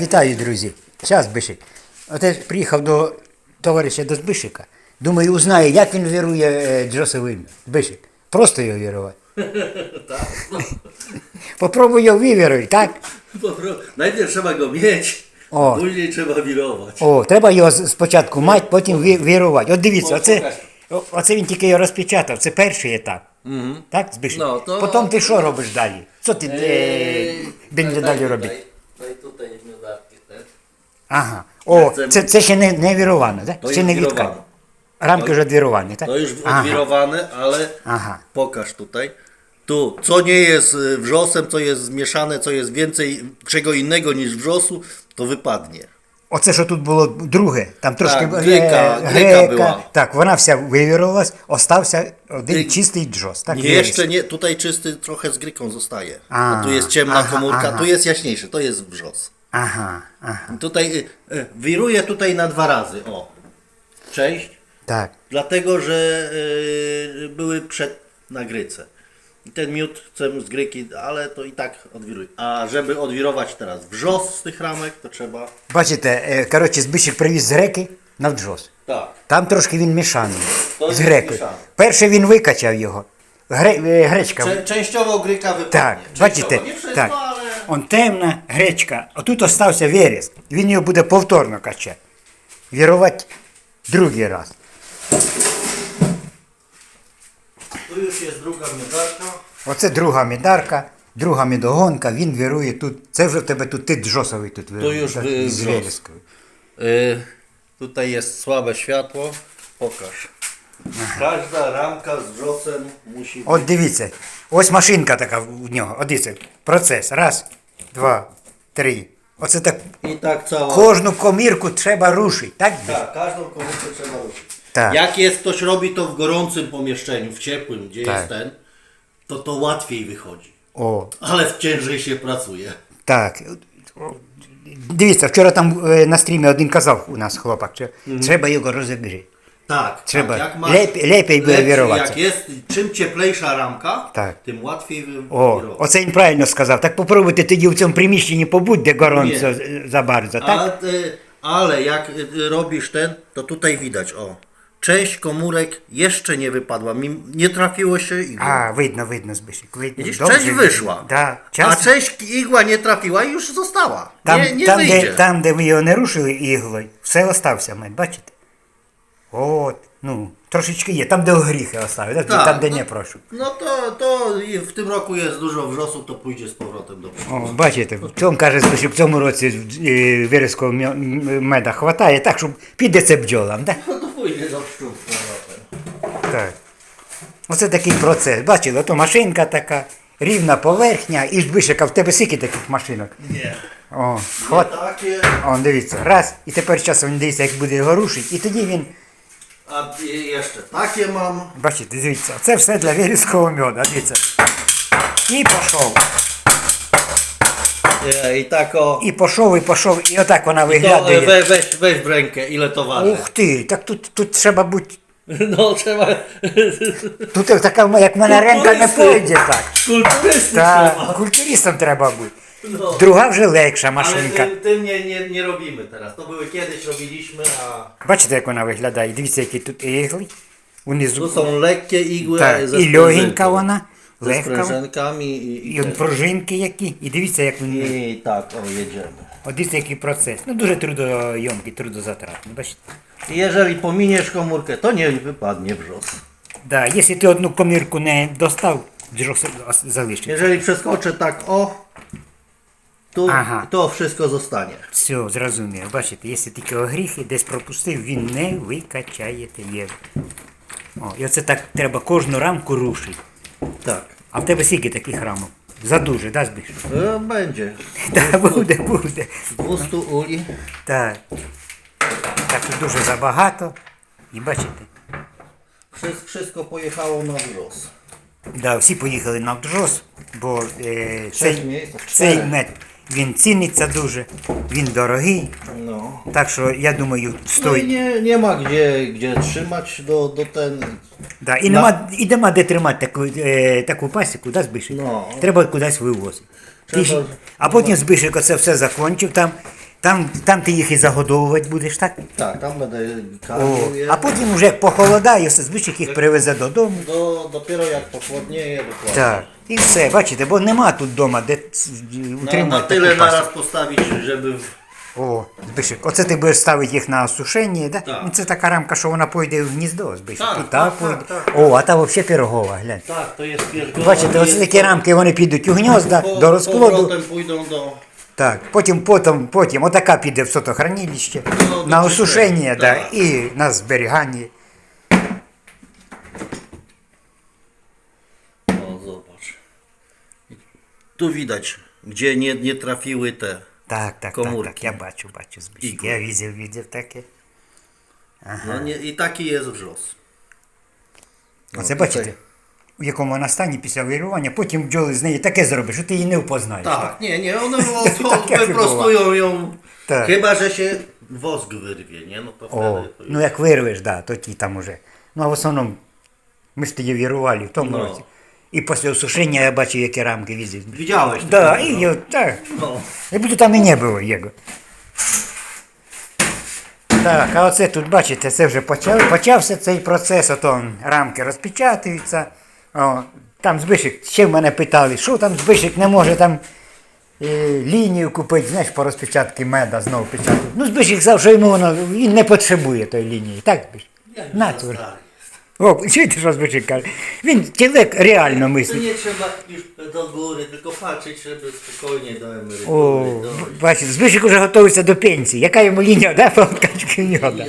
Вітаю, друзі. Зараз Бишик. Оте приїхав до товариша до Збишика. Думаю, узнаю, як він вірує е, Джосовим. Збишик. Просто його вірувати. Попробуй його вивіруй, так? Najpierw trzeba go mieć, O. później trzeba. О, треба його спочатку мати, потім ві- вірувати. От дивіться, оце, оце він тільки його розпечатав, це перший етап. Так, Збишик? Ну, Потім ти що робиш далі? Що ти е, daj далі tutaj, Ага. О, Це- це, це ще не, не віровано, так? To Ще jest не wirowane. відкат. Рамки вже відвіровані, так? To już Ага. odwirowane, ale Aha. pokaż tutaj. Tu, co nie jest y, wrzosem, co jest zmieszane, co jest więcej czego innego niż wrzosu, to wypadnie. Оце, що тут було друге, там трошки Так, грека- е, грека була. Так, вона вся вивірувалась, остався один Грек- чистий джос. Так, Nie, виріс. jeszcze nie, tutaj czysty trochę z gryką zostaje. A, Bo tu jest ciemna aha, komórka, aha. tu jest jaśniejszy, to jest wrzos. Ага, ага. Tutaj y, y, wiruje tutaj na dwa razy. O. Cześć. Так. Dlatego, że y, były przed na gryce. I ten miód chcę z gryki, ale to i tak odwiruj. A żeby odwirować teraz wrzos z tych ramek, to trzeba. Бачите, е, коротше, Збищик привіз з греки на джос. Tak. Там трошки він мішаний То з він грекою. мішаний. Перший він викачав його. Гре, е, гречка. Cze- częściowo gryka wypadnie. Так, Częściowo. бачите, Nie wszystko, так. Он темна гречка, а тут остався верес. Він його буде повторно качати. Вірувати другий раз. Już jest druga miodarka. Оце друга мідарка, друга мідогонка, він вірує тут. Це вже в тебе тут ти джосовий тут вірує. już так, wy- з Джос. верескою. Y, tutaj jest słabe światło. Pokaż. Każda ramka z wrzosem musi От дивіться, ось машинка така в нього. От дивіться, процес. Раз, два, три. Оце так I tak cała. кожну комірку треба рушити, так? Tak, każdą komórkę trzeba ruszyć. Tak. Jak jest, ktoś robi to w gorącym pomieszczeniu, w ciepłym, gdzie Tak. jest ten, to to łatwiej wychodzi. О, Ale w ciężej się pracuje. Так. Дивіться, вчора там е, на стрімі один казав у нас хлопак, що треба його розігріти. Tak, Trzeba. tak jak masz, Lepiej- lepiej by lepszy wirować. Jak jest, czym cieplejsza ramka, Tak. tym łatwiej wy, О, wirować. оце він правильно сказав. Так попробуйте тоді в цьому приміщенні побудь, де горонцо Ні. за bardzo, A, так? y, ale jak y, robisz ten, to tutaj widać, o, część komórek jeszcze nie wypadła, mi nie trafiło się igła. А, видно, видно, Збишик, видно. Widzisz, Добре część видно. wyszła, Да, a час, część igła nie trafiła i już została. там, nie nie там, wyjdzie. де, там, де ви його не рушили іглою, все остався, мать, бачите? От, ну, трошечки є. Там, де гріхи оставили, Так, там, де ну- не прошу. To, to i w tym roku jest dużo wrzosów, to pójdzie z powrotem do przodu. О, бачите, в цьому каже, що в цьому році е, м- меда хватає, так, щоб піде це бджолам. Так? To pójdzie do pszczół так. Оце такий процес. Бачили, ото машинка така, рівна поверхня, і ж вишика, в тебе скільки таких машинок. Nie. О, хват... О, дивіться, раз, і тепер часом він дивиться, як буде його рушити, і тоді він, a i- jeszcze takie mam. бачите, дивіться, це все для вирізкового меда, дивіться. І пішов, E, I tak o. і пішов, і пішов, і отак вона To, e, виглядає. we, weź, weź w rękę, ile to waży. Ух ти, так тут, тут треба бути No trzeba. Тут така, як в мене ренка не пойде так. Kulturysty Та trzeba. культуристом треба бути. No. Друга вже легша Ale машинка. tym, tym nie, nie, nie robimy teraz. To były kiedyś robiliśmy, a Бачите, як вона виглядає? Дивіться, які тут ігли. tu Унизу. są lekkie igły Так, ze і легенька sprężynką. вона, Ze легка. sprężynkami i, i, І он пружинки які. І дивіться, як він. i tak, o jedziemy. От дивіться, який процес. Ну дуже трудойомкий, трудозатратний. Бачите? I jeżeli pominiesz komórkę, to nie wypadnie wrzos. Да, якщо ти одну комірку не достав, джос залишиться. Jeżeli przeskoczę tak o, tu, Aha. to wszystko zostanie. Все, зрозумів. Бачите, якщо тільки огріхи десь пропустив, він не викачаєте євро. О, і оце так треба кожну рамку рушити. Tak. А в тебе скільки таких рамок? Задуже, да? E, będzie. Так, буде, буде. 200 uli. Так. Так, тут дуже забагато. І бачите? Wszystko, wszystko pojechało na wrzos. Да, всі поїхали на Вджос, бо е, цей, цей чотири. Він ціниться дуже, він дорогий. No. Так що я думаю, No стоїть. nie, nie ma gdzie, gdzie trzymać do, do ten. Да, і, нема, і нема де тримати таку, е, таку пасіку, да, збільшити. No. Треба кудись вивозити. Ти ж- Треба- а потім Збишик оце все закончив, там, там, там ти їх і загодовувати будеш, так? Так, там będę О, а потім вже як похолодає, все, Збишик їх привезе додому. Do, dopiero jak pochłodnieje, dokładnie. Так. І все, бачите, бо нема тут вдома, де tyle таку пасіку. naraz postawić, żeby... w- О, Збишик, оце ти будеш ставити їх на осушення, да? Так. Ну, це така рамка, що вона пойде в гніздо, Збишик. Так, і так, так, так. О, а та взагалі пирогова, глянь. Tak, to jest pierdolone. Бачите, оце такі рамки, вони підуть у гнізда, до розплоду. do... Так, потім, потім, потім отака піде в сотохранилище, Ну, на до осушення, чистої, да, так. і на зберігання. O, zobacz. Tu widać, gdzie nie, nie trafiły te. Так, так, так, Комурки. так, я бачу, бачу, Збишик. Ігор. Я видів, видів таке. No nie, I taki jest wrzos. Оце tutaj. бачите, В якому вона стані після вирування, потім бджоли з неї таке зробить, що ти її не впознаєш. One po- po- Tak jak wyprostują ją. Tak. Chyba, że się wosk wyrwie, nie? No to О, wtedy to ну як вирвеш, да, то ті там уже. Ну а в основному ми ж тоді вірували в тому Ну. році. І після осушення я бачив, які рамки візив. Widziałeś? Да, to, і я, так. No. Як там і не було його. Так, а оце тут, бачите, це вже почав, почався цей процес, ото рамки розпечатуються. О, там Збишик, ще в мене питали, що там Збишик не може там е, лінію купити, знаєш, по розпечатки меда знову печатати. Ну, Збишик що йому воно, він не потребує тої лінії, так, Збишик? Za О, чуєте, що Збишик каже? Він чоловік реально To мислить. nie trzeba już do góry, tylko patrzeć, żeby spokojnie do О, бачите, Збишик уже готується до пенсії. Яка йому лінія, да, по качки в нього, да?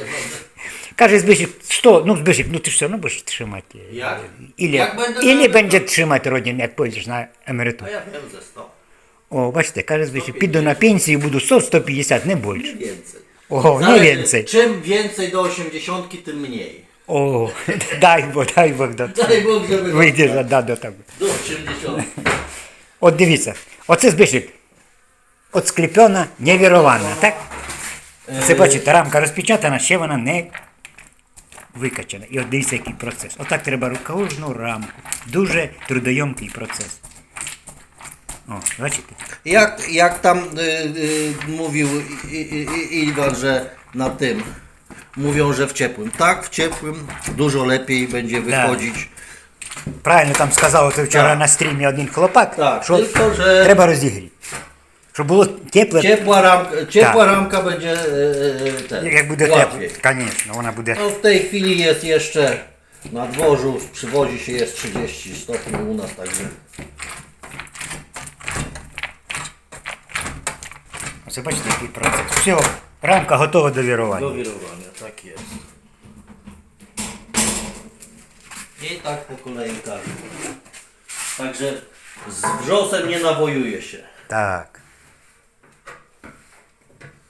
Каже Збишик, що, ну Збишик, ну ти ж все одно будеш тримати. Jak? Ілі, Jak będę ілі na- będzie тримати родину, як пойдеш на A емеретуру. ja wiem ze 100. О, бачите, каже Збишик, піду на пенсію, буду 100-150, не більше. Więcej. О, не Zależy, więcej. Czym więcej do 80, tym mniej. О, дай Бог, дай Бог цього. Daj Bóg, żeby Вийдеш да, до того. do 80. От дивіться, оце Збишик. От склепена, невірована, так? Це бачите, рамка розпечатана, ще вона не викачана. І от дивіться, який процес. Отак треба кожну рамку. Дуже трудойомкий процес. О, бачите? Jak, jak tam y, y, mówił I, I, I, Iwan, że na tym mówią, że w ciepłym. Tak, w ciepłym dużo lepiej będzie wychodzić. Правильно там сказав це вчора Так. на стрімі один хлопак, Так, що тільки треба розігріти. Щоб було тепле, Ciepła ramka, ciepła Tak. ramka będzie y, y, ten, як буде łatwiej. тепло. Звісно, вона буде. No w tej chwili jest jeszcze na dworzu, przywozi się jest 30 stopni u nas, także Оце бачите, який процес. Все, рамка готова до вірування. do wirowania, tak jest. I tak po kolei każdy. Także z wrzosem nie nawojuje się. Так.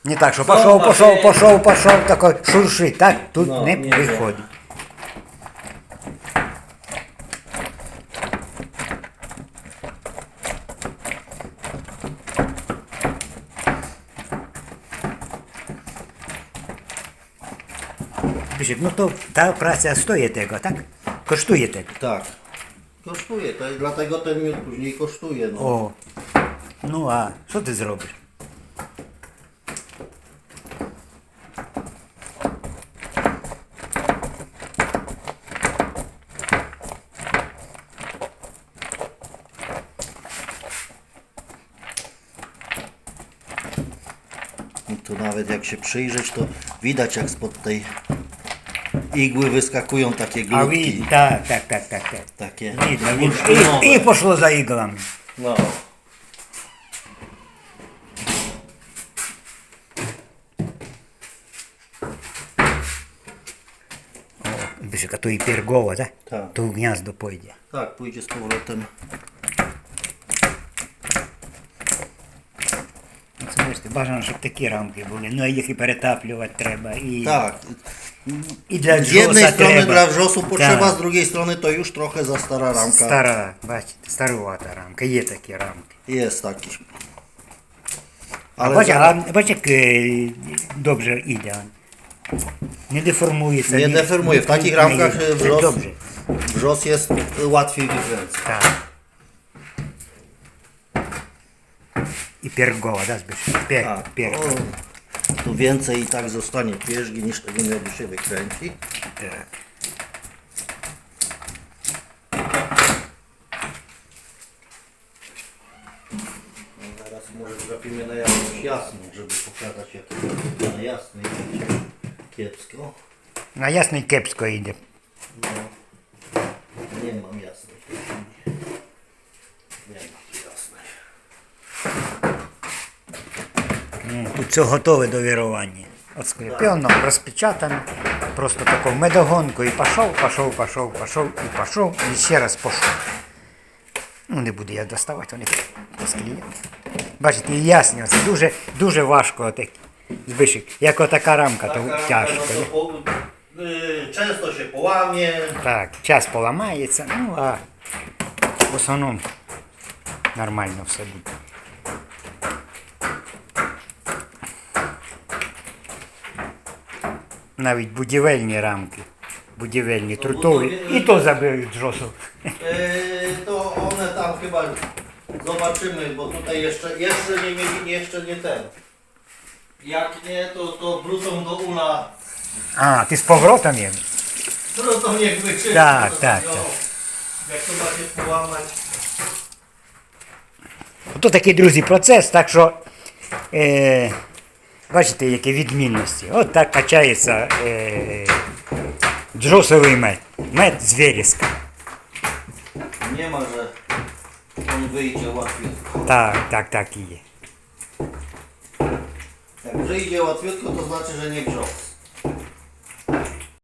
Не так, що Знову пішов, пішов, машина. пішов, пішов, тако шуршить, так? Тут Ну, не ні, виходить. Бішик, ну то та праця стоїть tego, так? Коштує tego. Tak. Kosztuje, to, dlatego ten miód później kosztuje. No. О. Ну а що ти зробиш? To nawet jak się przyjrzeć, to widać jak spod tej igły wyskakują takie A glutki. widzi, tak, tak, tak, tak, tak. Takie Widno, I, I poszło za iglami. No. Wysoka, to i piergowa, tak? Tak. To gniazdo pójdzie. Tak, pójdzie z powrotem бажано, щоб такі рамки були. Ну а їх і перетаплювати треба. І, Tak. і для Z jednej джоса strony треба. dla wrzosu potrzeba, Так. z drugiej strony to już trochę za stara ramka. Стара, бачите, старувата рамка, є такі рамки. Jest taki. А Ale бачите, za- а, бачите, як е, добре іде. он. Не деформується. nie ні- deformuje. W ні- takich ні- ramkach це e, wrzos, Добре. wrzos jest e, łatwiej wykręcać. Так. I piergoła, da Zbyszek? Pier, Tak, o, tu więcej i tak zostanie pierzgi niż tego miodu się wykręci. Tak. Teraz może zrobimy na jakąś jasną, żeby pokazać jak to na jasnej będzie kiepsko. Na jasnej kiepsko idzie. Все готове до вірування. От скріпено, розпечатано. Просто таку медогонку і пішов, пішов, пішов, пішов, і пішов, і ще раз пішов. Ну, не буду я доставати, вони поскліють. Бачите, і ясні, це дуже, дуже важко отак. Збишик. Як отака рамка, то Taka тяжко. to po, y, często. Так, час поламається, ну а в основному нормально все буде. Навіть будівельні рамки, будівельні трутові, будові- і то заберуть жосу. Y, to one tam chyba zobaczymy, bo tutaj jeszcze, jeszcze nie mieli, jeszcze nie ten. Jak nie, to, to wrócą do ula. А, ти з поворотом є? Wrócą niech wyczyści. Tak, to tak, tam, tak. o, Jak to macie połamać. Ото такий, друзі, процес, так що е, Бачите, які відмінності. От так качається е, джосовий мед. Мед з вереска. Не може. Він вийде в отвітку. Так, так, так і є. Як вийде в отвітку, то значить, що не джос.